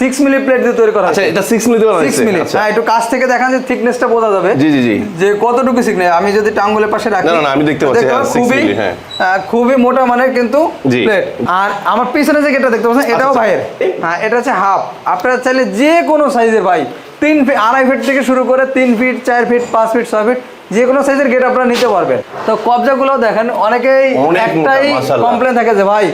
Six milli plate দিয়ে তৈরি করা আচ্ছা এটা সিক্স মিলি দেওয়া সিক্স হয়েছে। মিলি আচ্ছা। হ্যাঁ একটু কাছ থেকে দেখান যে থিকনেসটা বোঝা যাবে। জি, জি, জি। যে কতটুকু থিকনেস আমি যদি টাঙ্গুলের পাশে রাখি না, না, আমি দেখতে পাচ্ছি, দেখো, হ্যাঁ, six খুবই হ্যাঁ। খুবই মোটা মানের কিন্তু প্লেট আর আমার পিছনে যে গেটটা দেখতে পাচ্ছেন এটাও আচ্ছা। ভাইয়ের। হ্যাঁ এটা হচ্ছে হাফ আপনারা চাইলে যে কোনো সাইজের ভাই তিন ফিট আড়াই ফিট থেকে শুরু করে তিন ফিট চার ফিট পাঁচ ফিট ছয় ফিট যে কোনো সাইজের গেট আপনারা নিতে পারবেন। তো কবজাগুলো দেখেন অনেকেই একটাই কমপ্লেন থাকে যে ভাই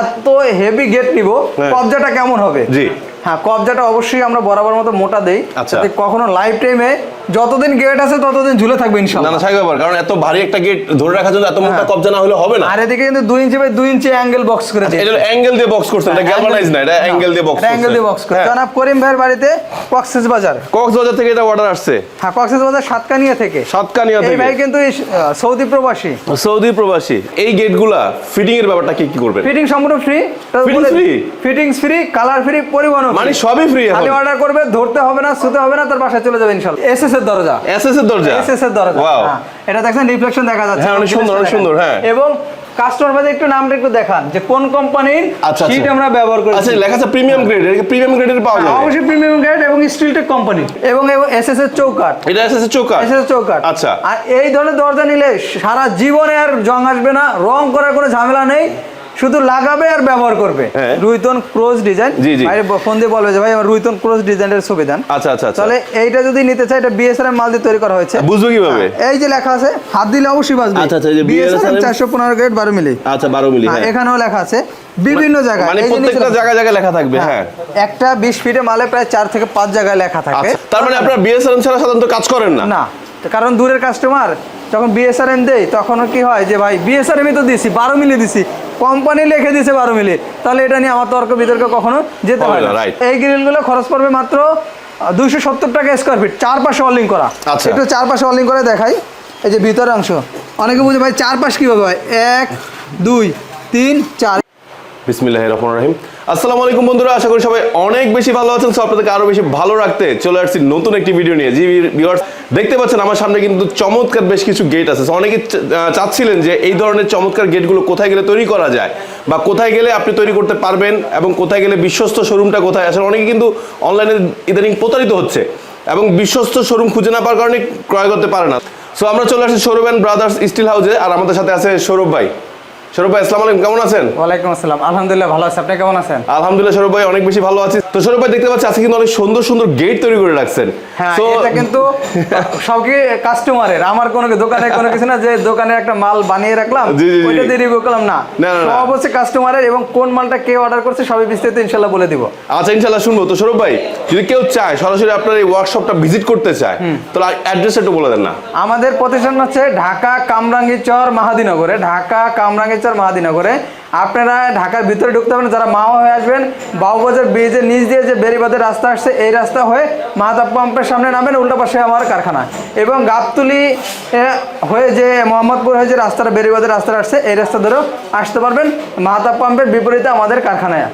এত হেভি গেট নিব হ্যাঁ। কবজাটা কেমন হবে? জি। হ্যাঁ কবজাটা অবশ্যই আমরা বরাবর মতো মোটা দেই আচ্ছা। যাতে কখনো লাইফ টাইমে যতদিন গেট আছে ততদিন ঝুলে থাকবে ইনশাআল্লাহ না স্বাভাবিক ব্যাপার কারণ এত ভারী একটা গেট ধরে রাখার জন্য এত মোটা হ্যাঁ। কবজা না হলে হবে না। আর এদিকে কিন্তু দুই ইঞ্চি বাই দুই ইঞ্চি অ্যাঙ্গেল বক্স করে দিয়েছে এটা অ্যাঙ্গেল দিয়ে বক্স করছেন এটা গ্যালভানাইজ না এটা অ্যাঙ্গেল দিয়ে বক্স অ্যাঙ্গেল দিয়ে বক্স করে। জনাব করিম ভাইয়ের বাড়িতে কক্সেস বাজার। কক্সবাজার থেকে এটা অর্ডার আসছে। হ্যাঁ কক্সেস বাজার সাতকানিয়া থেকে। সাতকানিয়া থেকে। এই ভাই কিন্তু সৌদি প্রবাসী। সৌদি প্রবাসী এই গেটগুলা ফিটিং এর ব্যাপারটা কি কি করবে? ফিটিং সম্পূর্ণ free fitting free? Fittings free colour free পরিবহন মানে সবই ফ্রি খালি অর্ডার করবে ধরতে হবে না শুতে হবে না তার বাসায় চলে যাবে ইনশাআল্লাহ এসএস এর দরজা এসএস এর দরজা এসএস এর দরজা ওয়াও হ্যাঁ, এটা দেখেন রিফ্লেকশন দেখা যাচ্ছে হ্যাঁ, অনেক সুন্দর, অনেক সুন্দর, হ্যাঁ। এবং কাস্টমার ভাই একটু নামটা একটু দেখান যে কোন কোম্পানির আচ্ছা, শীট আচ্ছা। আমরা ব্যবহার করি আচ্ছা লেখা আছে প্রিমিয়াম গ্রেড এটা প্রিমিয়াম গ্রেডের পাওয়া অবশ্যই প্রিমিয়াম গ্রেড এবং স্টিলটেক কোম্পানি এবং এসএস এর চৌকাট এটা এসএস এর চৌকাট এসএস এর চৌকাট আচ্ছা আর এই ধরনের দরজা নিলে সারা জীবনে আর জং আসবে না রং করার কোনো ঝামেলা নেই শুধু লাগাবে আর ব্যবহার করবে। হ্যাঁ। রুইতন ক্রোজ ডিজাইন। ভাই ফোন দিয়ে বলবে যে ভাই আমার রুইতন ক্রোজ ডিজাইনের ছবি দেন। আচ্ছা আচ্ছা আচ্ছা। তাহলে এইটা যদি নিতে চাই এটা বিএসআর মাল দিয়ে তৈরি করা হয়েছে। বুঝব কীভাবে? এই যে লেখা আছে হাত দিলে অবশ্যই বাজবে আচ্ছা, আচ্ছা, বিএসআর 415 গ্রেড 12 মিলি। আচ্ছা 12 মিলি হ্যাঁ, হ্যাঁ। এখানেও লেখা আছে বিভিন্ন জায়গায়। মানে এই যে নিচে প্রত্যেকটা জায়গায় জায়গায় লেখা থাকবে হ্যাঁ। একটা 20 ফিটে মালে প্রায় 4 থেকে 5 জায়গায় লেখা থাকে। আচ্ছা তার মানে আপনারা বিএসএনএল ছাড়া সাধারণত কাজ করেন না? না কারণ দূরের কাস্টমার যখন বিএসআরএম দেয় তখন কি হয় যে ভাই বিএসআরএমই তো দিছি বারো মিলি দিছি। কোম্পানি লিখে দিয়েছে বারো মিলি। তাহলে এটা নিয়ে আমার তর্ক বিতর্ক কখনো যেতে হবে না, না। এই গ্রিলগুলো খরচ পড়বে মাত্র দুইশো সত্তর টাকা স্কোয়ার ফিট চারপাশে অলিং করা। আচ্ছা। একটু চারপাশে অলিং করে দেখাই। এই যে ভিতরের অংশ। অনেকে বুঝে ভাই চারপাশ কীভাবে হয়? এক দুই তিন চার। বিসমিল্লাহ রহমান রহিম। আসসালামু আলাইকুম বন্ধুরা, আশা করি সবাই অনেক বেশি ভালো আছেন। সো আপনাদেরকে আরও বেশি ভালো রাখতে চলে আসছি নতুন একটি ভিডিও নিয়ে। জি ভিউয়ার্স দেখতে পাচ্ছেন আমার সামনে কিন্তু চমৎকার বেশ কিছু গেট আছে। অনেকে চাচ্ছিলেন যে এই ধরনের চমৎকার গেটগুলো কোথায় গেলে তৈরি করা যায় বা কোথায় গেলে আপনি তৈরি করতে পারবেন এবং কোথায় গেলে বিশ্বস্ত শোরুমটা কোথায় আসলে অনেকে কিন্তু অনলাইনে ইদানিং প্রতারিত হচ্ছে এবং বিশ্বস্ত শোরুম খুঁজে না পাওয়ার কারণে ক্রয় করতে পারে না। সো আমরা চলে আসছি সৌরভ অ্যান্ড ব্রাদার্স স্টিল হাউসে আর আমাদের সাথে আছে সৌরভ ভাই। সৌরভ ভাই আসসালামু আলাইকুম কেমন আছেন? ওয়ালাইকুম আসসালাম। আলহামদুলিল্লাহ ভালো আছে। আপনি কেমন আছেন? আলহামদুলিল্লাহ সৌরভ ভাই অনেক বেশি ভালো আছি। তো সৌরভ ভাই দেখতে পাচ্ছি আজকে কিন্তু অনেক সুন্দর সুন্দর গেট তৈরি করে রাখছেন। হ্যাঁ এটা কিন্তু সব কাস্টমারের আমার কোনো দোকানে কোনো কিছু না যে দোকানে একটা মাল বানিয়ে রাখলাম জি, জি, জি। ওইটা দিয়ে রিভিউ করলাম না। না, না, না। সব হচ্ছে কাস্টমারের এবং কোন মালটা কে অর্ডার করছে সবই বিস্তারিত ইনশাল্লাহ বলে দিব। আচ্ছা ইনশাল্লাহ শুনব। তো ভাই যদি কেউ চায় সরাসরি আপনার এই ওয়ার্কশপটা ভিজিট করতে চায় তাহলে অ্যাড্রেস একটু বলে দেন না। আমাদের প্রতিষ্ঠান হচ্ছে ঢাকা কামরাঙ্গীচর মাহাদিনগরে। ঢাকা কামরাঙ্গীচর মাহাদিনগরে। আপনারা ঢাকার ভিতরে ঢুকতে পারেন যারা মাও হয়ে আসবেন বাউবাজার ব্রিজের নিচ দিয়ে যে বেরিবাদের রাস্তা আসছে, এই রাস্তা হয়ে মাহাতাব পাম্পের সামনে নামেন, উল্টা পাশে আমার কারখানা। এবং গাবতুলি হয়ে যে মোহাম্মদপুর হয়ে যে রাস্তাটা বেরিবাদের রাস্তাটা আসছে, এই রাস্তা ধরেও আসতে পারবেন। মাহাতাব পাম্পের বিপরীতে আমাদের কারখানায়।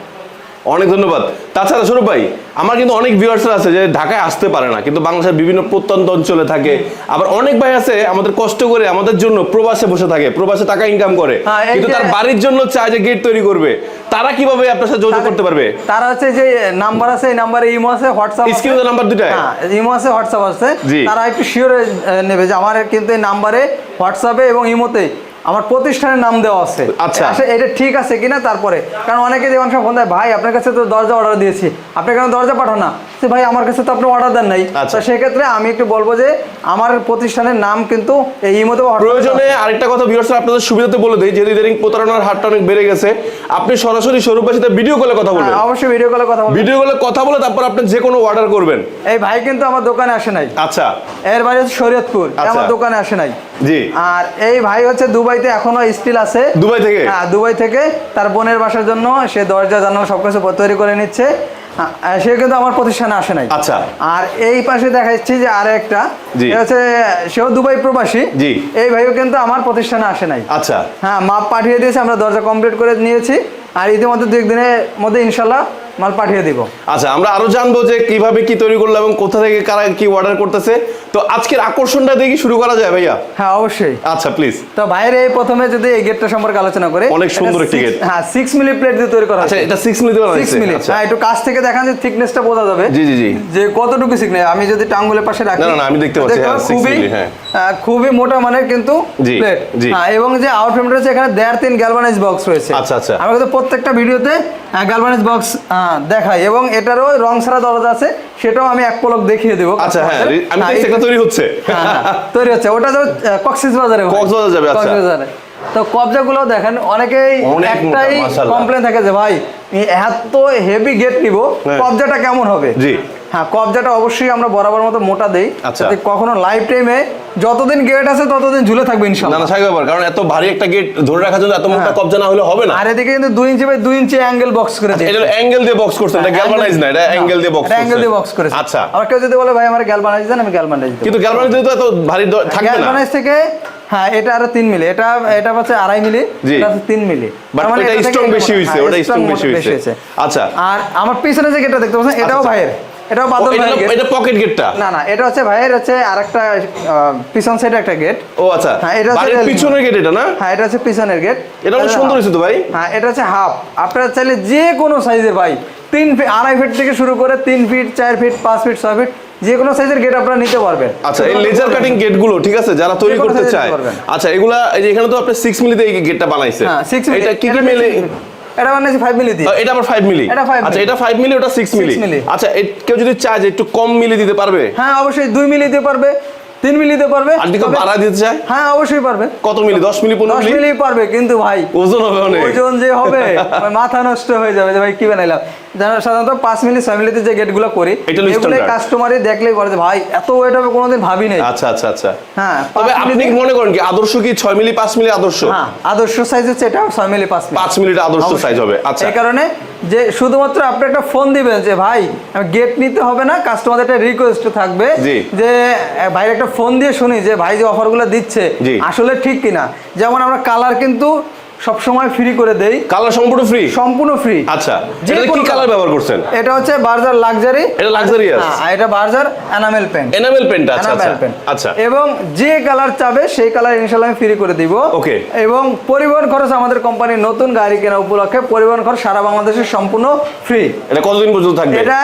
অনেক ধন্যবাদ। তাছাড়া সৌরভ ভাই আমার কিন্তু অনেক ভিউয়ার্সরা আছে যে ঢাকায় আসতে পারে না কিন্তু বাংলাদেশের বিভিন্ন প্রত্যন্ত অঞ্চলে থাকে। আবার অনেক ভাই আছে আমাদের কষ্ট করে আমাদের জন্য প্রবাসে বসে থাকে প্রবাসে টাকা ইনকাম করে হ্যাঁ, কিন্তু তার বাড়ির জন্য চায় যে গেট তৈরি করবে। তারা কীভাবে আপনার সাথে যোগাযোগ করতে পারবে? তারা হচ্ছে যে নাম্বার আছে এই নাম্বারে ইমো আছে হোয়াটসঅ্যাপ আছে। স্ক্রিনে নাম্বার দুটাই হ্যাঁ ইমো আছে হোয়াটসঅ্যাপ আছে। তারা একটু শিওর নেবে যে আমার কিন্তু এই নাম্বারে হোয়াটসঅ্যাপে এবং ইমোতে আমার প্রতিষ্ঠানের নাম দেওয়া আছে। আচ্ছা। আসলে এটা ঠিক আছে কিনা তারপরে? কারণ অনেকে যে অনেক সময় ফোন দেয় ভাই আপনার কাছে তো দরজা অর্ডার দিয়েছি। আপনি কেন দরজা পাঠান না? ভাই আমার কাছে তো আপনি অর্ডার দেন নাই। আচ্ছা। তো সেক্ষেত্রে আমি একটু বলব যে আমার প্রতিষ্ঠানের নাম কিন্তু এই WhatsApp-এ প্রয়োজনে আরেকটা কথা ভিউয়ার্সরা আপনাদের সুবিধাতে বলে দেই যেহেতু ইদানিং প্রতারণার হারটা অনেক বেড়ে গেছে আপনি সরাসরি সৌরভের সাথে ভিডিও কলে কথা বলবেন। হ্যাঁ, অবশ্যই ভিডিও কলে কথা বলব। ভিডিও কলে কথা বলে তারপর আপনি যে কোনো অর্ডার করবেন। এই ভাই কিন্তু আমার দোকানে আসে নাই। আচ্ছা। এর হচ্ছে শরীয়তপুর। আচ্ছা। আমার দোকানে আসে নাই। জি। আর এই ভাই হচ্ছে দুবাইতে এখনও স্টিল আছে। দুবাই থেকে? হ্যাঁ দুবাই থেকে। তার বোনের বাসার জন্য সে দরজা জানালা সবকিছু তৈরি করে নিচ্ছে। সে কিন্তু আমার প্রতিষ্ঠানে আসে নাই। আচ্ছা। আর এই পাশে দেখা যাচ্ছে যে আর একটা হচ্ছে সেও দুবাই প্রবাসী। জি। এই ভাইও কিন্তু আমার প্রতিষ্ঠানে আসে নাই। আচ্ছা। হ্যাঁ মাপ পাঠিয়ে দিয়েছে আমরা দরজা কমপ্লিট করে নিয়েছি। আর ইতিমধ্যে দু একদিনের মধ্যে ইনশাল্লাহ মাল পাঠিয়ে দিব। আচ্ছা আমরা আরও জানব যে কীভাবে কি তৈরি করল এবং কোথা থেকে কারা কি অর্ডার করতেছে। তো আজকের আকর্ষণটা দেখি শুরু করা যায় ভাইয়া? হ্যাঁ অবশ্যই। আচ্ছা প্লিজ তো বাইরে এই প্রথমে যদি এই গেটটা সম্পর্কে আলোচনা করে অনেক সুন্দর একটি gate। হ্যাঁ সিক্স মিলি প্লেট দিয়ে তৈরি করা আচ্ছা আছে এটা সিক্স মিনিট সিক্স বানাইছে মিলি আচ্ছা। হ্যাঁ একটু কাছ থেকে দেখান যে থিকনেসটা বোঝা যাবে। জি, জি, জি। যে কতটুকু থিকনেস আমি যদি টাঙ্গুলের পাশে রাখি না, না, আমি দেখতে পাচ্ছি, হ্যাঁ, six খুবই milli, হ্যাঁ। খুবই মোটা মানের কিন্তু প্লেট। হ্যাঁ এবং যে আউট ফ্রেমটা রয়েছে এখানে দেড় তিন গ্যালভানাইজ বক্স রয়েছে। আচ্ছা, আচ্ছা। আমরা কিন্তু প্রত্যেকটা ভিডিওতে গ্যালভানাইজ বক্স দেখাই এবং এটারও রং ছাড়া দরজা আছে সেটাও আমি এক পলক দেখিয়ে দেবো আচ্ছা হ্যাঁ আমি হ্যাঁ, দেখছি তৈরি হচ্ছে হ্যাঁ, হ্যাঁ, তৈরি হচ্ছে ওটা তো কক্সিস বাজারে তো কক্সবাজার যাবে, আচ্ছা। কক্সবাজারে। তো কবজাগুলো দেখেন অনেকেই একটাই কমপ্লেন থাকে যে ভাই এত হেভি গেট নিব হ্যাঁ। কবজাটা কেমন হবে জি। হ্যাঁ কবজাটা অবশ্যই আমরা বরাবর মতো মোটা দেই। আচ্ছা। কখনো লাইফ টাইমে যতদিন গেট আছে ততদিন ঝুলে থাকবে ইনশাআল্লাহ। না ব্যাপার কারণ এত ভারী একটা গেট ধরে রাখার জন্য এত মোটা হ্যাঁ। কবজা না হলে হবে না। আর এদিকে কিন্তু দুই ইঞ্চি বাই দুই ইঞ্চি অ্যাঙ্গেল বক্স করে দিই। এটা অ্যাঙ্গেল দিয়ে বক্স করছেন এটা গ্যালভানাইজ না এটা অ্যাঙ্গেল দিয়ে বক্স অ্যাঙ্গেল দিয়ে বক্স করেছে আচ্ছা। আবার কেউ যদি বলে ভাই আমার গ্যালভানাইজ দেন আমি গ্যালভানাইজ দেব। কিন্তু গ্যালভানাইজ তো এত ভারী থাকবে না। গ্যালভানাইজ থেকে হ্যাঁ এটা আরও তিন মিলি। এটা এটা হচ্ছে আড়াই মিলি। এটা হচ্ছে তিন মিলি। বাট মানে এটা স্ট্রং বেশি। হইছে হ্যাঁ, ওটা স্ট্রং বেশি হইছে আচ্ছা। আর আমার পিছনে যে গেটটা দেখতে পাচ্ছেন এটাও আচ্ছা। ভাইয়ের। এটাও বাদল ভাইয়ের এটা পকেট গেটটা না না এটা হচ্ছে ভাইয়ের হচ্ছে আরেকটা পিছন সাইডে একটা গেট ও আচ্ছা। হ্যাঁ, এটা হচ্ছে পিছনের গেট এটা না? হ্যাঁ এটা হচ্ছে পিছনের গেট এটা অনেক সুন্দর হয়েছে তো ভাই। হ্যাঁ এটা হচ্ছে হাফ আপনারা চাইলে যে কোনো সাইজের ভাই তিন ফিট আড়াই ফিট থেকে শুরু করে তিন ফিট চার ফিট পাঁচ ফিট ছয় ফিট যে কোনো সাইজের গেট আপনারা নিতে পারবেন। আচ্ছা এই লেজার কাটিং গেটগুলো ঠিক আছে? যারা তৈরি করতে চায়। আচ্ছা এগুলা এই যে এখানে তো আপনি 6 মিলিতে এই গেটটা বানাইছে। হ্যাঁ সিক্স মিলি এটা কি কি মিলে এটা মানে 5 মিলি দিয়ে। এটা আবার 5 মিলি এটা 5 আচ্ছা এটা 5 মিলি ওটা 6 মিলি। আচ্ছা কেউ যদি চায় যে একটু কম মিলি দিতে পারবে? হ্যাঁ অবশ্যই দুই মিলি দিতে পারবে তিন মিলি দিতে পারবে। আর দিকে বাড়া দিতে চায়? হ্যাঁ অবশ্যই পারবে। কত মিলি 10 মিলি 15 দশ মিলি মিলি পারবে কিন্তু ভাই ওজন হবে অনেক। ওজন যে হবে মাথা নষ্ট হয়ে যাবে যে ভাই কি বানাইলাম? যারা সাধারণত পাঁচ মিলি ছয় মিলিতে যে গেটগুলো করি এগুলো কাস্টমারই দেখলেই বলে যে ভাই এত ওয়েট হবে কোনোদিন ভাবি নাই। আচ্ছা আচ্ছা আচ্ছা। হ্যাঁ তবে আপনি কি মনে করেন কি আদর্শ কি 6 মিলি 5 মিলি আদর্শ? হ্যাঁ আদর্শ সাইজ হচ্ছে এটা ছয় মিলি পাঁচ মিলি। 5 মিলিটা আদর্শ সাইজ হবে। আচ্ছা। এই কারণে যে শুধুমাত্র আপনি একটা ফোন দিবেন যে ভাই আমি গেট নিতে হবে না কাস্টমারদের একটা রিকোয়েস্ট থাকবে যে ভাই একটা ফোন দিয়ে শুনি যে ভাই যে অফারগুলো দিচ্ছে আসলে ঠিক কিনা? যেমন আমরা কালার কিন্তু সব সময় ফ্রি করে দেই। কালার সম্পূর্ণ ফ্রি সম্পূর্ণ ফ্রি আচ্ছা এটা কি কালার ব্যবহার করছেন? এটা হচ্ছে বার্জার লাক্সারি এটা লাক্সারিয়াস এটা Berger enamel paint enamel paint আচ্ছা আচ্ছা এনামেল পেন আচ্ছা। এবং যে কালার চাবে সেই কালার ইনশাল্লাহ আমি ফ্রি করে দিব। ওকে এবং পরিবহন খরচ আমাদের কোম্পানির নতুন গাড়ি কেনা উপলক্ষে পরিবহন খরচ সারা বাংলাদেশে সম্পূর্ণ ফ্রি এটা কতদিন পর্যন্ত থাকবে? এটা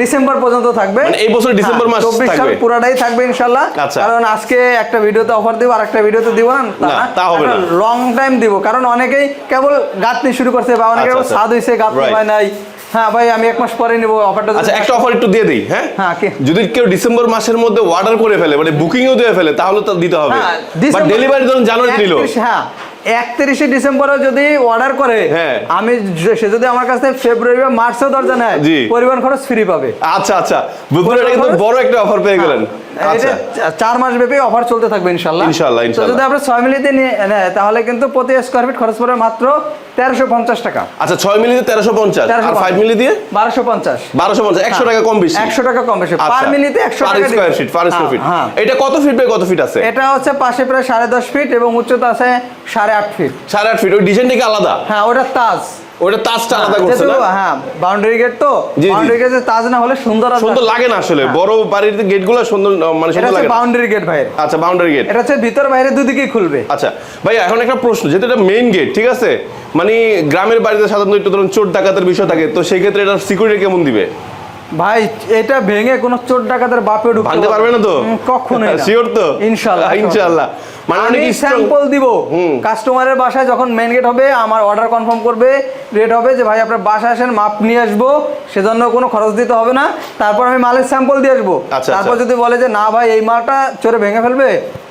ডিসেম্বর পর্যন্ত থাকবে। মানে এই বছর ডিসেম্বর মাস চব্বিশ সাল থাকবে? পুরাটাই থাকবে ইনশাল্লাহ আচ্ছা। কারণ আজকে একটা ভিডিওতে অফার দিব আর একটা ভিডিওতে দিব না না, তা হবে না। লং টাইম দিব। কারণ অনেকেই কেবল গাঁথনি শুরু করছে বা অনেকে আচ্ছা, আচ্ছা। স্বাদ হয়েছে গাঁথনি হয় নাই হ্যাঁ ভাই আমি এক মাস পরে নিব অফারটা আচ্ছা একটা অফার একটু দিয়ে দিই হ্যাঁ? হ্যাঁ, যদি কেউ ডিসেম্বর মাসের মধ্যে অর্ডার করে ফেলে মানে বুকিংও দিয়ে ফেলে তাহলে তো দিতে হবে। হ্যাঁ, বাট ডেলিভারি ধরুন জানুয়ারি নিল। 31 হ্যাঁ একত্রিশে ডিসেম্বরে যদি অর্ডার করে হ্যাঁ। আমি সে যদি আমার কাছ ফেব্রুয়ারি বা মার্চেও দরজা নেয়। পরিবহন খরচ ফ্রি পাবে। আচ্ছা আচ্ছা। কিন্তু বড় একটা অফার পেয়ে গেলেন। এটা আচ্ছা। চার মাস ব্যাপী অফার চলতে থাকবে ইনশাল্লাহ ইনশাল্লাহ, তো ইনশাল্লাহ। যদি আমরা ছয় মিলিতে নিয়ে নেয় তাহলে কিন্তু প্রতি স্কোয়ার ফিট খরচ পড়বে মাত্র তেরোশো পঞ্চাশ টাকা। আচ্ছা ছয় মিলি দিয়ে তেরোশো পঞ্চাশ। আর ফাইভ মিলি দিয়ে? বারোশো পঞ্চাশ। বারোশো পঞ্চাশ একশো টাকা কম বেশি। একশো টাকা কম বেশি। পার মিলিতে একশো টাকা square feet per square feet হ্যাঁ, হ্যাঁ। এটা কত ফিট বাই কত ফিট আছে? এটা হচ্ছে পাশে প্রায় সাড়ে দশ ফিট এবং উচ্চতা আছে সাড়ে আট ফিট সাড়ে আট ফিট ওই ডিজাইনটা কি আলাদা? হ্যাঁ ওটা তাজ। ওটা তাজটা আলাদা করছে না? হ্যাঁ বাউন্ডারি গেট তো। বাউন্ডারি গেটে তাজ না হলে সুন্দর সুন্দর লাগে না আসলে বড় বাড়ির গেটগুলো সুন্দর মানে সুন্দর লাগে বাউন্ডারি গেট ভাই। আচ্ছা বাউন্ডারি গেট এটা হচ্ছে ভিতর বাইরে দুদিকেই খুলবে। আচ্ছা ভাই এখন একটা প্রশ্ন যেহেতু এটা মেইন গেট ঠিক আছে? মানে গ্রামের বাড়িতে সাধারণত একটু ধরুন চোর ডাকাতের বিষয় থাকে তো সেই ক্ষেত্রে এটা সিকিউরিটি কেমন দিবে? ভাই এটা ভেঙে কোনো চোর ডাকাতের বাপে ঢুকতে ভাঙতে পারবে না তো? কখনো শিওর তো? ইনশাআল্লাহ ইনশাআল্লাহ মানে আমি স্যাম্পল দিব। কাস্টমারের বাসায় যখন মেন গেট হবে আমার অর্ডার কনফার্ম করবে রেট হবে যে ভাই আপনার বাসায় আসেন মাপ নিয়ে আসব সেজন্য কোনো খরচ দিতে হবে না। তারপর আমি মালের স্যাম্পল দিয়ে আসব। আচ্ছা, তারপর আচ্ছা। যদি বলে যে না ভাই এই মালটা চোরে ভেঙে ফেলবে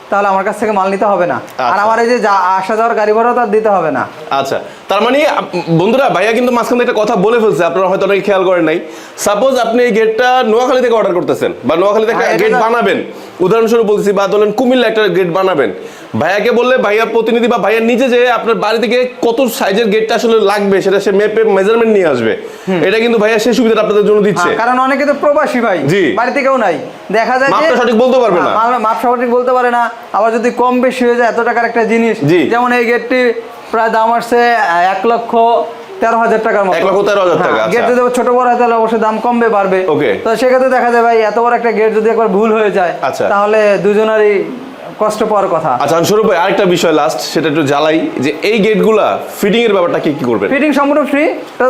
তাহলে আমার কাছ থেকে মাল নিতে হবে না। আর আচ্ছা। আমার এই যে যা- আসা যাওয়ার গাড়ি ভাড়া তার দিতে হবে না। আচ্ছা। তার মানে বন্ধুরা ভাইয়া কিন্তু মাঝখানে একটা কথা বলে ফেলছে আপনারা হয়তো অনেকে খেয়াল করেন নাই। সাপোজ আপনি এই গেটটা নোয়াখালী থেকে অর্ডার করতেছেন বা নোয়াখালীতে একটা হ্যাঁ, গেট বানাবেন। উদাহরণস্বরূপ বলছি বা ধরেন কুমিল্লা একটা গেট বানাবেন। ভাইয়াকে বললে ভাইয়া প্রতিনিধি বা ভাইয়া নিজে যে আপনার বাড়ি থেকে কত সাইজের গেটটা আসলে লাগবে সেটা সে মেপে মেজারমেন্ট নিয়ে আসবে। এটা কিন্তু ভাইয়া সেই সুবিধাটা আপনাদের জন্য দিচ্ছে। হ্যাঁ, কারণ অনেকে তো প্রবাসী ভাই জি। বাড়িতে কেউ নাই। দেখা যায় মাপটা সঠিক বলতে পারবে না। হ্যাঁ, মাপ- সঠিক বলতে পারে না। আবার যদি কম বেশি হয়ে যায় এত টাকার একটা জিনিস। যেমন এই গেটটি প্রায় দাম আসছে এক লক্ষ তেরো হাজার টাকার মতো এক লক্ষ তেরো হাজার টাকা, হ্যাঁ, গেট আচ্ছা। যদি ছোট বড় হয় তাহলে অবশ্যই দাম কমবে বাড়বে ওকে তো সেক্ষেত্রে দেখা যায় ভাই এত বড় একটা গেট যদি একবার ভুল হয়ে যায় আচ্ছা। তাহলে দুজনেরই কষ্ট পাওয়ার কথা। আচ্ছা স্বরূপ ভাই আরেকটা বিষয় লাস্ট সেটা একটু জ্বালাই যে এই গেটগুলা ফিটিং এর ব্যাপারটা কি কি করবেন? ফিটিং সম্পূর্ণ free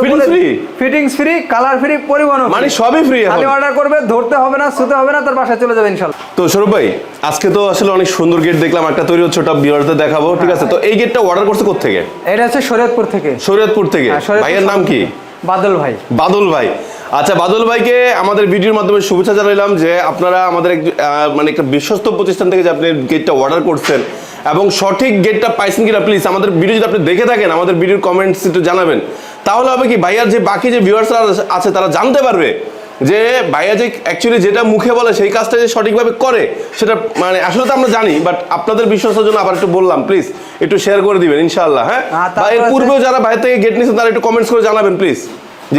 Fittings free? Fittings free colour free পরিবহন মানে সবই ফ্রি খালি অর্ডার করবে ধরতে হবে না শুতে হবে না তার বাসায় চলে যাবে ইনশাল্লাহ। তো স্বরূপ ভাই আজকে তো আসলে অনেক সুন্দর গেট দেখলাম একটা তৈরি হচ্ছে ওটা বিয়ারদের দেখাবো ঠিক আছে? তো এই গেটটা অর্ডার করছে কোথেকে এটা হচ্ছে শরীয়তপুর থেকে। শরীয়তপুর থেকে। হ্যাঁ, ভাইয়ের নাম কি? বাদল ভাই। বাদল ভাই। আচ্ছা বাদল ভাইকে আমাদের ভিডিওর মাধ্যমে শুভেচ্ছা জানাইলাম যে আপনারা আমাদের মানে একটা বিশ্বস্ত প্রতিষ্ঠান থেকে যে আপনি গেটটা অর্ডার করছেন এবং সঠিক গেটটা পাইছেন কিনা প্লিজ আমাদের ভিডিও যদি আপনি দেখে থাকেন আমাদের ভিডিওর কমেন্টস একটু জানাবেন। তাহলে হবে কি ভাইয়ার যে বাকি যে ভিউয়ার্সরা আছে তারা জানতে পারবে যে ভাইয়া যে অ্যাকচুয়ালি যেটা মুখে বলে সেই কাজটা যে সঠিকভাবে করে সেটা মানে আসলে তো আমরা জানি বাট আপনাদের বিশ্বাসের জন্য আবার একটু বললাম প্লিজ একটু শেয়ার করে দিবেন ইনশাআল্লাহ হ্যাঁ? হ্যাঁ, বা এর পূর্বেও যারা বাইরে থেকে গেট নিয়েছেন তারা একটু কমেন্টস করে জানাবেন প্লিজ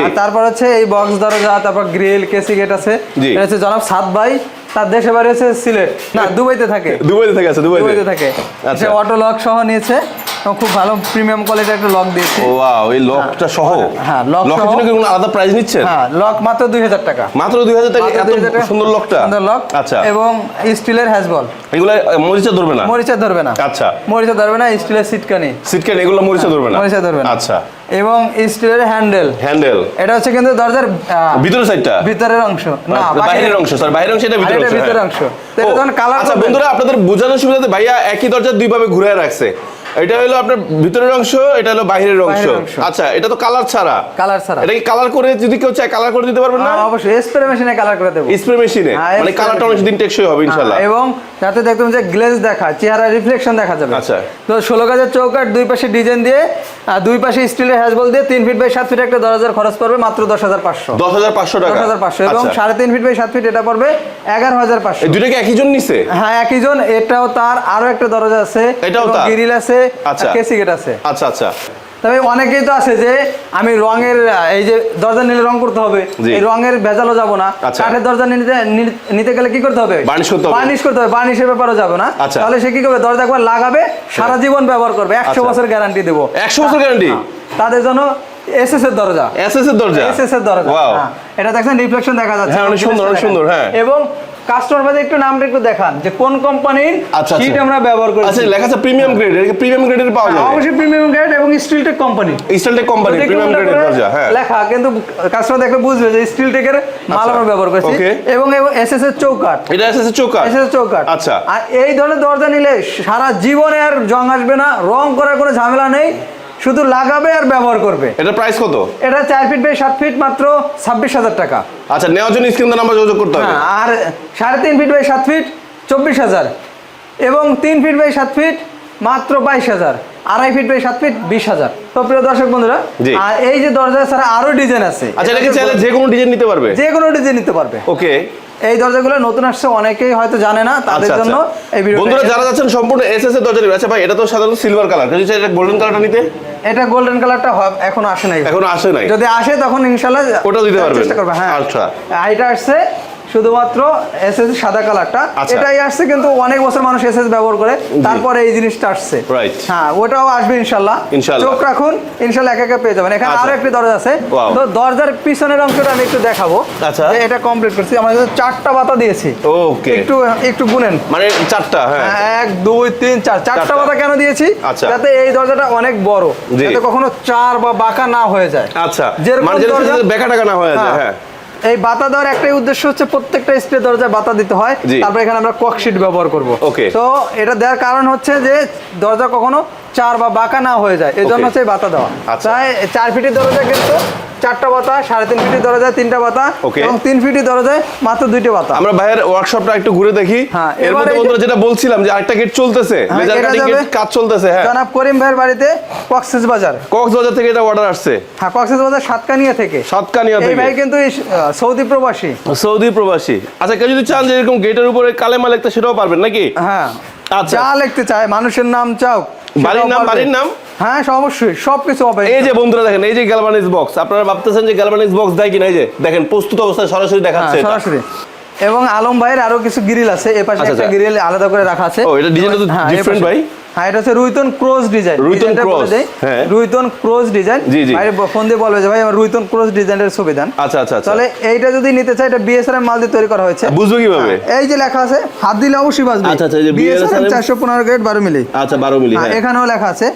আর তারপর হচ্ছে এই বক্স দরজা তারপর গ্রিল কেসি গেট আছে। এটা হচ্ছে জনাব সাত ভাই তার দেশে বাড়ি হচ্ছে সিলেট। না দুবাইতে থাকে। দুবাইতে থাকে আছে দুবাইতে। দুবাইতে থাকে। আচ্ছা। অটো লক সহ নিয়েছে। খুব ভালো প্রিমিয়াম কোয়ালিটির একটা লক দিয়েছে। ওয়াও এই লকটা সহ? হ্যাঁ, লকের জন্য কি কোনো আলাদা প্রাইস নিচ্ছেন? হ্যাঁ লক মাত্র দুই হাজার টাকা। মাত্র দুই হাজার টাকা? এত সুন্দর লকটা সুন্দর লক আচ্ছা। এবং স্টিলের হ্যাজবল এগুলো মরিচা ধরবে না? মরিচা ধরবে না। আচ্ছা। মরিচা ধরবে না স্টিলের সিটকানি। সিটকেন এগুলো মরিচা ধরবে না? মরিচা ধরবে না। আচ্ছা। এবং স্টিলের হ্যান্ডেল হ্যান্ডেল এটা হচ্ছে কিন্তু দরজার ভিতরের সাইডটা ভিতরের অংশ। না বাইরের অংশ স্যার বাইরের অংশ এটা ভিতরের এটা অংশ ভিতরের হ্যাঁ। অংশ। তো এটা কালার আচ্ছা বন্ধুরা আপনাদের বোঝানোর সুবিধাতে ভাইয়া একই দরজা দুই ভাবে ঘুরে রাখছে। এটা হলো আপনার ভিতরের অংশ এটা হলো বাইরের অংশ। আচ্ছা এটা তো কালার ছাড়া। কালার ছাড়া। এটা কি কালার করে যদি কেউ চায় কালার করে দিতে পারবেন না? হ্যাঁ, অবশ্যই। স্প্রে মেশিনে কালার করে দেবো। স্প্রে মেশিনে মানে কালারটা অনেক দিন টেকসই হবে ইনশাআল্লাহ হ্যাঁ, এবং যাতে দেখবেন যে গ্লেজ দেখা চেহারা রিফ্লেকশন দেখা যাবে। আচ্ছা। তো ষোলো গাছের চৌকাট দুই পাশে ডিজাইন দিয়ে আর দুই পাশে স্টিলের হ্যাজবল দিয়ে তিন ফিট বাই সাত ফিট একটা দরজার খরচ পড়বে মাত্র দশ হাজার পাঁচশো। দশ হাজার পাঁচশো টাকা। দশ হাজার পাঁচশো। এবং আচ্ছা। সাড়ে তিন ফিট বাই সাত ফিট এটা পড়বে এগারো হাজার পাঁচশো। এই দুইটা কি একই জন নিছে? হ্যাঁ একই জন। এটাও তার আরও একটা দরজা আছে। এটাও তার? গ্রিল আছে। আচ্ছা। কেসি গেট আছে। আচ্ছা আচ্ছা। তবে অনেকেই তো আছে যে আমি রঙের এই যে দরজা নিলে রং করতে হবে এই রঙের ভেজালও যাব না। আচ্ছা। কাঠের দরজা নিতে নিতে গেলে কি করতে হবে? বার্নিশ করতে হবে। বার্নিশ করতে হবে বার্নিশের ব্যাপারও যাবে না। আচ্ছা। তাহলে সে কি করবে? দরজা একবার লাগাবে সারা জীবন ব্যবহার করবে। একশো আচ্ছা। বছর গ্যারান্টি দেবো। একশো বছর গ্যারান্টি তাদের জন্য এসএস এর দরজা। এসএস এর দরজা? এসএস এর দরজা। হ্যাঁ। এটা দেখছেন রিফ্লেকশন দেখা যাচ্ছে। হ্যাঁ, অনেক সুন্দর, অনেক সুন্দর, হ্যাঁ। এবং কাস্টমার ভাই একটু নামটা একটু দেখান যে কোন কোম্পানির আচ্ছা, শীট আচ্ছা। আমরা ব্যবহার আচ্ছা লেখা আছে প্রিমিয়াম গ্রেড এটা প্রিমিয়াম গ্রেডের পাওয়া যাবে। অবশ্যই প্রিমিয়াম গ্রেড এবং Steeltech company Steeltech company premium গ্রেডের করে দরজা হ্যাঁ। লেখা কিন্তু কাস্টমার দেখলে বুঝবে যে স্টিল টেকের মাল আচ্ছা। আমরা ব্যবহার করছি. এবং এসএস এর চৌকাট এটা এসএস এর চৌকাট এসএস এর চৌকাট আচ্ছা। আর এই ধরনের দরজা নিলে সারা জীবনে আর জং আসবে না রং করার কোনো ঝামেলা নেই। শুধু লাগাবে আর ব্যবহার করবে। এটা প্রাইস কত? এটা চার ফিট বাই সাত ফিট মাত্র ছাব্বিশ হাজার টাকা। আচ্ছা নেওয়ার জন্য স্ক্রিন নাম্বার যোগাযোগ করতে হবে। হ্যাঁ আর সাড়ে তিন ফিট বাই সাত ফিট চব্বিশ হাজার। এবং তিন ফিট বাই সাত ফিট মাত্র বাইশ হাজার। আড়াই ফিট বাই সাত ফিট বিশ হাজার। তো প্রিয় দর্শক বন্ধুরা আর এই যে দরজা ছাড়া আরও ডিজাইন আছে আচ্ছা এটা কি চাইলে যে কোনো ডিজাইন নিতে পারবে? যে কোনো ডিজাইন নিতে পারবে। ওকে এই দরজাগুলো নতুন আসছে অনেকেই হয়তো জানে না তাদের আচ্ছা জন্য আচ্ছা। এই ভিডিও বন্ধুরা যারা যাচ্ছেন সম্পূর্ণ এসএস এর দরজা আছে আচ্ছা ভাই এটা তো সাধারণত সিলভার কালার কিন্তু এটা গোল্ডেন কালারটা নিতে? এটা গোল্ডেন কালারটা এখনও আসে নাই। এখনও আসে নাই? যদি আসে তখন ইনশাআল্লাহ ওটা দিতে পারবেন। চেষ্টা করবে হ্যাঁ। আচ্ছা। এটা আসছে শুধুমাত্র এসএস সাদা কালারটা আচ্ছা। এটাই আসছে কিন্তু অনেক বছর মানুষ এসএস ব্যবহার করে। তারপরে এই জিনিসটা আসছে। হ্যাঁ ওটাও আসবে ইনশাল্লাহ। চোখ রাখুন ইনশাল্লাহ একা একা পেয়ে যাবেন। এখানে আচ্ছা। আরও একটি দরজা আছে। তো দরজার পিছনের অংশটা আমি একটু দেখাবো। আচ্ছা। এটা কমপ্লিট করছি। আমরা চারটা বাতা দিয়েছি। ওকে একটু একটু গুনেন। মানে চারটা হ্যাঁ। এক দুই তিন চার। চারটা। পাতা কেন দিয়েছি। যাতে এই দরজাটা অনেক বড়। যাতে কখনো চার বা বাঁকা না হয়ে যায়। আচ্ছা। যেরকম মানে বেকা টাকা না হয়ে যায় হ্যাঁ। এই বাতা দেওয়ার একটাই উদ্দেশ্য হচ্ছে প্রত্যেকটা স্প্রে দরজায় বাতা দিতে হয়। তারপর এখানে আমরা ককশিট ব্যবহার করব। ওকে। তো এটা দেওয়ার কারণ হচ্ছে যে দরজা কখনো চার বা বাঁকা না হয়ে যায়। এজন্য জন্য হচ্ছে বাতা দেওয়া। আচ্ছা। চার ফিটের দরজা কিন্তু চারটা বাতা সাড়ে তিন ফিটের দরজায় তিনটা বাতা Okay. এবং তিন ফিটের দরজায় মাত্র দুইটা বাতা আমরা ভাইয়ের ওয়ার্কশপটা একটু ঘুরে দেখি। হ্যাঁ, এই বন্ধুরা যেটা বলছিলাম যে আরেকটা গেট চলতেছে হ্যাঁ, লেজার কাটিং কাজ চলতেছে হ্যাঁ। জনাব করিম ভাইয়ের বাড়িতে কক্সেস বাজার। কক্সবাজার থেকে এটা অর্ডার আসছে। হ্যাঁ কক্সেস বাজার সাতকানিয়া থেকে। সাতকানিয়া এই থেকে। ভাই কিন্তু এই, সৌদি প্রবাসী। সৌদি প্রবাসী। আচ্ছা কেউ যদি চান যে এরকম গেটের উপরে কালেমা লিখতে সেটাও পারবেন নাকি? হ্যাঁ আচ্ছা। যা লিখতে চায় মানুষের নাম চাও বাড়ির নাম। বাড়ির নাম? হ্যাঁ অবশ্যই সবকিছু হবে। এই যে বন্ধুরা দেখেন এই যে গ্যালভানিজ বক্স আপনারা ভাবতেছেন যে গ্যালভানিজ বক্স দেয় কিনা? এই যে দেখেন প্রস্তুত অবস্থায় সরাসরি হ্যাঁ, দেখাচ্ছে সরাসরি। এবং আলম ভাইয়ের আরও কিছু গ্রিল আছে এ পাশে আচ্ছা, একটা আচ্ছা। গ্রিল আলাদা করে রাখা আছে। ও, এটা ডিজাইনটা তো হ্যাঁ, different পাশে- ভাই। হ্যাঁ এটা হচ্ছে রুইতন ক্রস ডিজাইন। রুইতন cross, হ্যাঁ। রুইতন ক্রস ডিজাইন। জি, জি। বাইরে ফোন দিয়ে বলবে যে ভাই আমার রুইতন ক্রস ডিজাইনের ছবি দেন। আচ্ছা আচ্ছা আচ্ছা। তাহলে এইটা যদি নিতে চাই এটা বিএসআর মাল দিয়ে তৈরি করা হয়েছে। বুঝব কীভাবে? এই যে লেখা আছে হাত দিলে অবশ্যই বাজবে। আচ্ছা, আচ্ছা, এই যে বিএসআর BSRM চারশো পনেরো গ্রেড বারো মিলি। আচ্ছা বারো মিলি হ্যাঁ, হ্যাঁ। এখানেও লেখা আছে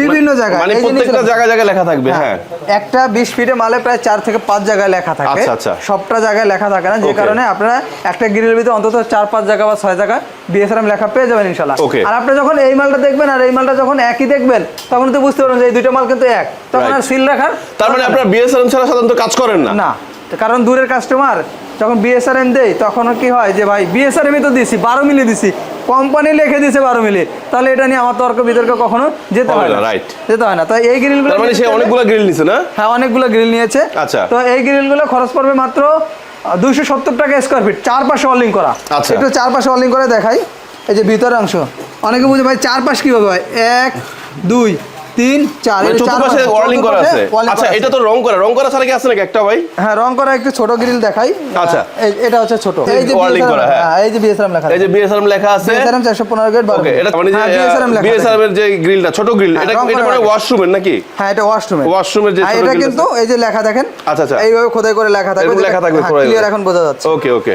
বিভিন্ন জায়গায়। মানে প্রত্যেকটা জায়গায় জায়গায় লেখা থাকবে হ্যাঁ। একটা বিশ ফিটে মালে প্রায় চার থেকে পাঁচ জায়গায় লেখা থাকে। আচ্ছা, আচ্ছা। সবটা জায়গায় লেখা থাকে না যে কারণে আপনারা একটা গ্রিলের ভিতরে অন্তত চার পাঁচ জায়গা বা ছয় জায়গা বিএসআরএম লেখা পেয়ে যাবেন ইনশাল্লাহ আর আপনি যখন এই মালটা দেখবেন আর এই মালটা যখন একই দেখবেন তখন তো বুঝতে পারবেন যে এই দুইটা মাল কিন্তু এক। তখন আর সিল রাখার তার মানে আপনার বিএসএম ছাড়া সাধারণত কাজ করেন না? না। কারণ দূরের কাস্টমার যখন বিএসআরএম দেই তখন কি হয় যে ভাই বিএসআরএম তো দিছি বারো মিলি দিছি কোম্পানি লিখে দিছে বারো মিলি তাহলে এটা নিয়ে আমার তর্ক বিতর্ক কখনো যেতে হয় না, রাইট যেতে হয় না। তাই এই গ্রিলগুলো মানে সে অনেকগুলো গ্রিল নিছে না? হ্যাঁ অনেকগুলো গ্রিল নিয়েছে। আচ্ছা। তো এই গ্রিলগুলো খরচ পড়বে মাত্র দুইশো সত্তর টাকা স্কোয়ার ফিট চারপাশে অলিং করা। আচ্ছা। একটু চারপাশে অলিং করে দেখাই। এই যে ভিতরের অংশ। অনেকে বুঝে ভাই চারপাশ কীভাবে হয়? এক দুই তিন চার। মানে চতুর্পাশে ওয়ার্লিং করা আছে। আচ্ছা এটা তো রং করা। রং করা ছাড়া কি আছে নাকি একটা ভাই? হ্যাঁ রং করা একটু ছোট গ্রিল দেখাই। আচ্ছা। এটা হচ্ছে ছোট। এই যে walling করা, হ্যাঁ। হ্যাঁ, এই যে বিএসআরএম লেখা এই যে বিএসআরএম লেখা আছে। বিএসআরএম চারশো পনেরো গ্রেড বারো ওকে এটা মানে যে বিএসআরএম বিএসআরএম এর যে গ্রিলটা ছোট গ্রিল হ্যাঁ, এটা এটা করা মানে ওয়াশরুমের নাকি? হ্যাঁ এটা ওয়াশরুমে ওয়াশরুমের যে হ্যাঁ, ছোট এটা কিন্তু এই যে লেখা দেখেন। আচ্ছা, আচ্ছা। এইভাবে খোদাই করে লেখা থাকবে। লেখা থাকবে ক্লিয়ার এখন বোঝা যাচ্ছে। ওকে ওকে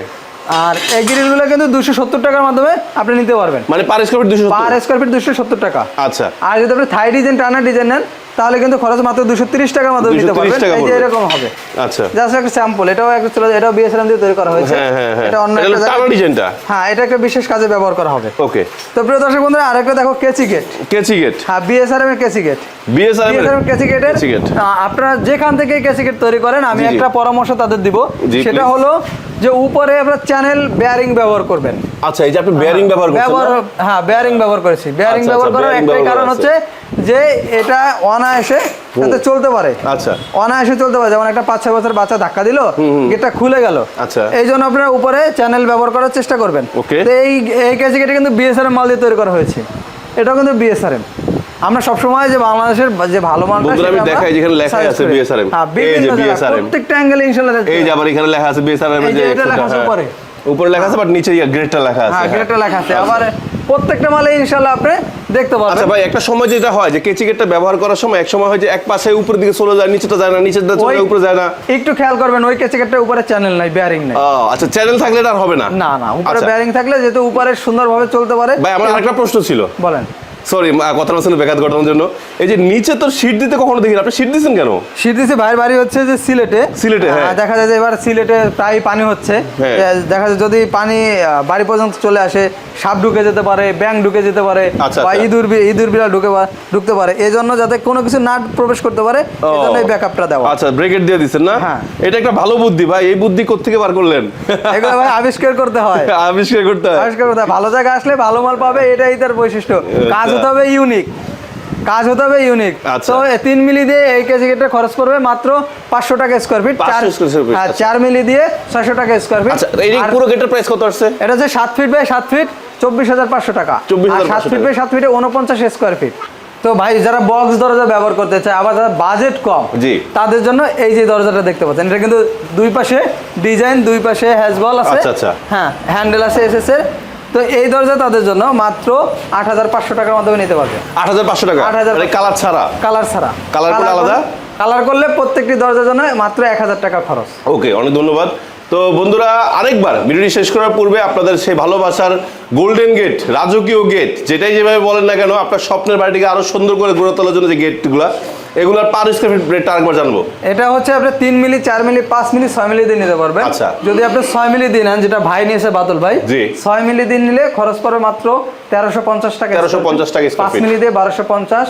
আর এই গ্রিলগুলো কিন্তু দুশো সত্তর টাকার মাধ্যমে আপনি নিতে পারবেন। মানে পার স্কোয়ার ফিট দুশো পার স্কোয়ার ফিট দুশো সত্তর টাকা। আচ্ছা। আর যদি আপনি থাই ডিজাইন টানা ডিজাইন নেন তাহলে কিন্তু খরচ মাত্র দুশো তিরিশ টাকার মাধ্যমে নিতে পারবেন। এই যে এরকম হবে। আচ্ছা। জাস্ট একটা স্যাম্পল এটাও একটা ছিল এটাও বিএসএলএম দিয়ে তৈরি করা হয়েছে। হ্যাঁ হ্যাঁ হ্যাঁ। এটা অন্য একটা জায়গায়- ডিজাইনটা হ্যাঁ এটা একটা বিশেষ কাজে ব্যবহার করা হবে। ওকে তো প্রিয় দর্শক বন্ধুরা আরেকটা দেখো কেচি গেট কেচি গেট হ্যাঁ বিএসআরএম এর কেচি গেট বিএসআরএম বিএসআরএম কেচি গেটের। আপনারা যেখান থেকে কেচি গেট তৈরি করেন আমি। একটা পরামর্শ তাদের দিব। সেটা হলো যে উপরে আপনার চ্যানেল বেয়ারিং ব্যবহার করবেন। আচ্ছা এই যে আপনি বেয়ারিং ব্যবহার করছেন ব্যবহার হ্যাঁ বেয়ারিং ব্যবহার করেছি। বেয়ারিং আচ্ছা, ব্যবহার আচ্ছা, করার একটাই কারণ হচ্ছে যে এটা অনায়াসে যাতে চলতে পারে। আচ্ছা। অনায়াসে চলতে পারে। যেমন একটা পাঁচ ছয় বছর বাচ্চা ধাক্কা দিল গেটটা খুলে গেল। আচ্ছা। এই জন্য আপনারা উপরে চ্যানেল ব্যবহার করার চেষ্টা করবেন. এই এই কেজি গেটে কিন্তু বিএসআরএম মাল দিয়ে তৈরি করা হয়েছে। এটাও কিন্তু বিএসআরএম আমরা সবসময় যে বাংলাদেশের যে ভালো মানটা আমি দেখাই যেখানে আছে এই যে প্রত্যেকটা অ্যাঙ্গেলে ইনশাআল্লাহ এই যে আবার এখানে লেখা আছে বিএসআরএম এই যে এটা লেখা আছে হ্যাঁ। উপরে। উপরে লেখা আছে বাট নিচে গ্রেডটা লেখা আছে। হ্যাঁ হ্যাঁ। লেখা আছে। আবার প্রত্যেকটা মালে ইনশাআল্লাহ আপনি দেখতে পাবেন আচ্ছা ভাই একটা সময় যেটা হয় যে কেচি গেটটা ব্যবহার করার সময় এক সময় হয় যে এক পাশে উপরের দিকে চলে যায় নিচেটা যায় না নিচেটা চলে উপরে যায় না। একটু খেয়াল করবেন ওই কেচি গেটটা উপরে চ্যানেল নাই বেয়ারিং নাই। ও, আচ্ছা চ্যানেল থাকলে আর হবে না? না না উপরে আচ্ছা। বেয়ারিং থাকলে যেহেতু উপরে সুন্দরভাবে চলতে পারে ভাই আমার আরেকটা প্রশ্ন ছিল। বলেন। সরি কথা বলছেন ব্যাঘাত ঘটানোর জন্য। এই যে নিচে তো শীট দিতে কখনো দেখি আপনি শীট দিচ্ছেন কেন? সিটিসি ভাইয়ের বাড়ি হচ্ছে যে সিলেটে। সিলেটে, হ্যাঁ। দেখা যায় যে এবার সিলেটে প্রায় পানি হচ্ছে। হ্যাঁ। দেখা যায় যদি পানি বাড়ি পর্যন্ত চলে আসে সাপ ঢুকে যেতে পারে ব্যাং ঢুকে যেতে পারে আচ্ছা, বা আচ্ছা। ইঁদুর ইঁদুর বিড়াল ঢুকে ঢুকতে পারে। এই জন্য যাতে কোনো কিছু না প্রবেশ করতে পারে। এই জন্য এই ব্যাকআপটা দেওয়া। আচ্ছা ব্রেকেট দিয়ে দিচ্ছেন না? হ্যাঁ। এটা একটা ভালো বুদ্ধি ভাই। এই বুদ্ধি কোত্থেকে বার করলেন? এগুলো ভাই আবিষ্কার করতে হয়। আবিষ্কার করতে হয়। আবিষ্কার করতে হয়। ভালো জায়গা আসলে ভালো মাল পাবে এটাই তার বৈশিষ্ট্য। কাজ হতে হবে ইউনিক কাজ হতে হবে ইউনিক আচ্ছা। তো তিন মিলি দিয়ে এই কেজি গেটটা খরচ করবে মাত্র পাঁচশো টাকা স্কোয়ার ফিট 500 square feet, হ্যাঁ আচ্ছা। চার মিলি দিয়ে ছয়শো টাকা স্কোয়ার ফিট আচ্ছা পুরো গেটের প্রাইস কত আসছে? এটা হচ্ছে সাত ফিট বাই সাত ফিট চব্বিশ হাজার পাঁচশো টাকা। সাত ফিট বাই সাত ফিটে উনপঞ্চাশ স্কোয়ার ফিট তো ভাই যারা বক্স দরজা ব্যবহার করতে চায় আবার যারা বাজেট কম। তাদের জন্য এই যে দরজাটা দেখতে পাচ্ছেন এটা কিন্তু দুই পাশে ডিজাইন দুই পাশে হ্যাজবল আছে। আচ্ছা, আচ্ছা। হ্যাঁ হ্যান্ডেল আছে এসএস এর তো এই দরজা তাদের জন্য মাত্র আট হাজার পাঁচশো টাকার মাধ্যমে নিতে পারবে। আট হাজার পাঁচশো টাকা? আট হাজার কালার ছাড়া? কালার ছাড়া। করলে আলাদা? কালার করলে প্রত্যেকটি দরজার জন্য মাত্র এক হাজার টাকা খরচ। ওকে অনেক ধন্যবাদ। তো বন্ধুরা আরেকবার ভিডিওটি শেষ করার পূর্বে আপনাদের সেই ভালোবাসার গোল্ডেন গেট রাজকীয় গেট যেটাই যেভাবে বলেন না কেন আপনার স্বপ্নের বাড়িটিকে আরও সুন্দর করে গড়ে তোলার জন্য যে গেটগুলো এগুলোর পার স্কোয়ার ফিট রেটটা আরেকবার জানব এটা হচ্ছে আপনি তিন মিলি চার মিলি পাঁচ মিলি ছয় মিলি দিয়ে নিতে পারবেন আচ্ছা। যদি আপনি ছয় মিলি দিন নেন যেটা ভাই নিয়েছে বাদল ভাই জি। ছয় মিলি দিন নিলে খরচ পড়বে মাত্র তেরোশো পঞ্চাশ টাকা 1350 টাকা square পাঁচ feet। মিলি দিয়ে বারোশো পঞ্চাশ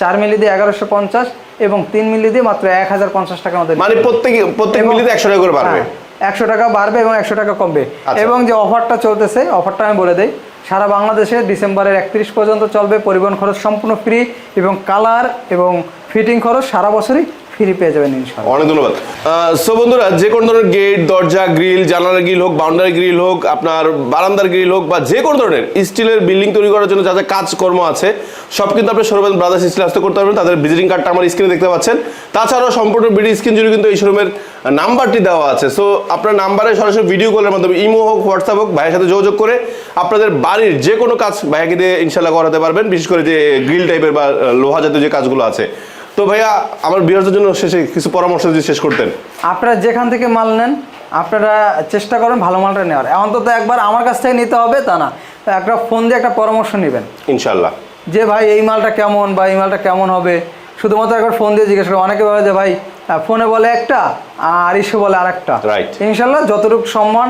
চার মিলি দিয়ে এগারোশো পঞ্চাশ এবং তিন মিলি দিয়ে মাত্র এক হাজার পঞ্চাশ টাকার মধ্যে মানে প্রত্যেক প্রত্যেক মিলিতে একশো টাকা করে বাড়বে একশো টাকা বাড়বে এবং একশো টাকা কমবে আচ্ছা। এবং যে অফারটা চলতেছে অফারটা আমি বলে দেই সারা বাংলাদেশে ডিসেম্বরের একত্রিশ পর্যন্ত চলবে পরিবহন খরচ সম্পূর্ণ ফ্রি এবং কালার এবং ফিটিং খরচ সারা বছরই ফ্রি পেয়ে যাবেন ইনশাল্লাহ অনেক ধন্যবাদ। সো বন্ধুরা, যে কোনো ধরনের গেট দরজা গ্রিল জানালার গ্রিল হোক বাউন্ডারি গ্রিল হোক, আপনার বারান্দার গ্রিল হোক বা যে কোনো ধরনের স্টিলের বিল্ডিং তৈরি করার জন্য যা যা কাজকর্ম আছে, সব কিন্তু আপনি সৌরভ ব্রাদার্স স্টিল আসতে করতে পারবেন। তাদের ভিজিটিং কার্ডটা আমার স্ক্রিনে দেখতে পাচ্ছেন। তাছাড়াও সম্পূর্ণ ভিডিও স্ক্রিন জুড়ে কিন্তু এই শোরুমের নাম্বারটি দেওয়া আছে। সো আপনার নাম্বারে সরাসরি ভিডিও কলের মাধ্যমে ইমো হোক হোয়াটসঅ্যাপ হোক, ভাইয়ের সাথে যোগাযোগ করে আপনাদের বাড়ির যে কোনো কাজ ভাইয়াকে দিয়ে ইনশাল্লাহ করাতে পারবেন। বিশেষ করে যে গ্রিল টাইপের বা লোহা জাতীয় যে কাজগুলো আছে। তো ভাইয়া আমার বিহারদের জন্য শেষে কিছু পরামর্শ যদি শেষ করতেন। আপনারা যেখান থেকে মাল নেন আপনারা চেষ্টা করেন ভালো মালটা নেওয়ার। অন্তত একবার আমার কাছ থেকে নিতে হবে তা না। একটা ফোন দিয়ে একটা পরামর্শ নেবেন। ইনশাল্লাহ যে ভাই এই মালটা কেমন বা এই মালটা কেমন হবে? শুধুমাত্র একবার ফোন দিয়ে জিজ্ঞেস করে অনেকে বলে যে ভাই ফোনে বলে একটা আর ইস্যু বলে আরেকটা। রাইট ইনশাল্লাহ যতটুকু সম্মান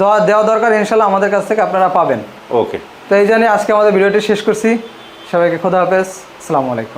দেওয়া দেওয়া দরকার ইনশাল্লাহ আমাদের কাছ থেকে আপনারা পাবেন। ওকে তো এই জন্য আজকে আমাদের ভিডিওটি শেষ করছি। সবাইকে খোদা হাফেজ। আসসালামু আলাইকুম।